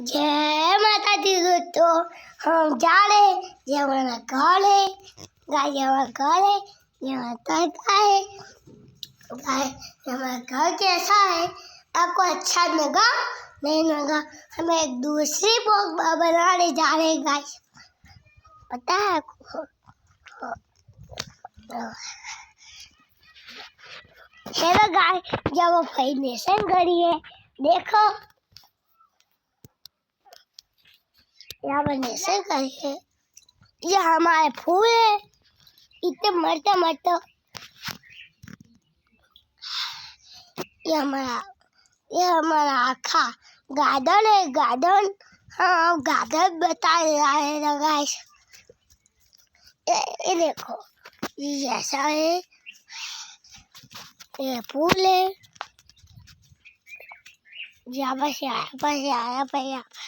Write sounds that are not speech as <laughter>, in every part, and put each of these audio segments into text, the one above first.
जय माता दी दोस्तों, हम जा रहे हैं ये हमारा घर है? गाय ये हमारा घर है? ये हमारा तड़का है? गाय हमारा घर कैसा है? आपको अच्छा लगा? नहीं लगा, हम एक दूसरी बोक बनाने जा रहे हैं गाय पता है आपको? हेलो गाय जब वो फाइनेशन करी है, देखो। यहाँ पर नेशन करके ये हमारे फूल है। इतने मरते मरते ये हमारा ये हमारा आखा गार्डन है गार्डन। हाँ गार्डन बता रहा है ना गाइस ये, ये देखो ये ऐसा है। ये फूल है। यहाँ पर आया पर आया पर यहाँ Gaya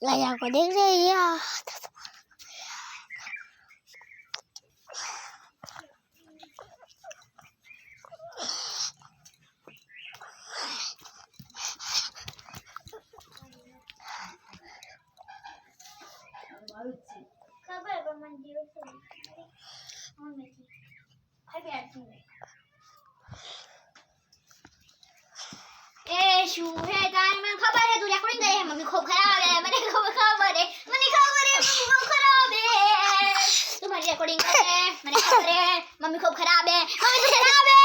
라야 고댕이야 Давай, мама, делайся. Мама, опять мне. Эй, шуэй. रिकॉर्डिंग कर रहे हैं मैंने खबर है मम्मी खूब खराब है मम्मी तो खराब है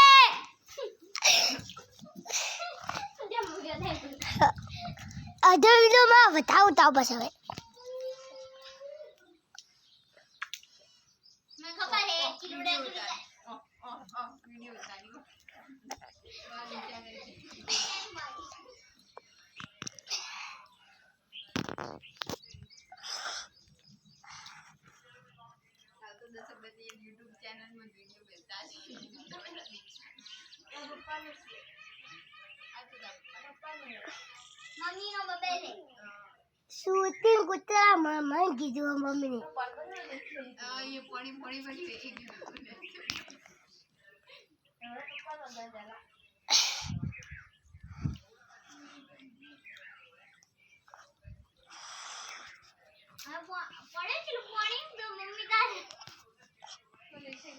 અધર વિડીયોમાં વધારે ઉતાવ પછી હવે મને ખબર હે ચીલુડા કિલોડા કિલોડા <laughs> મમ્મી નો મોબાઈલ હે શૂટિંગ કૂતરામાં મને કીધું મમ્મીને હા પડે છે પાણી તો મમ્મી તારે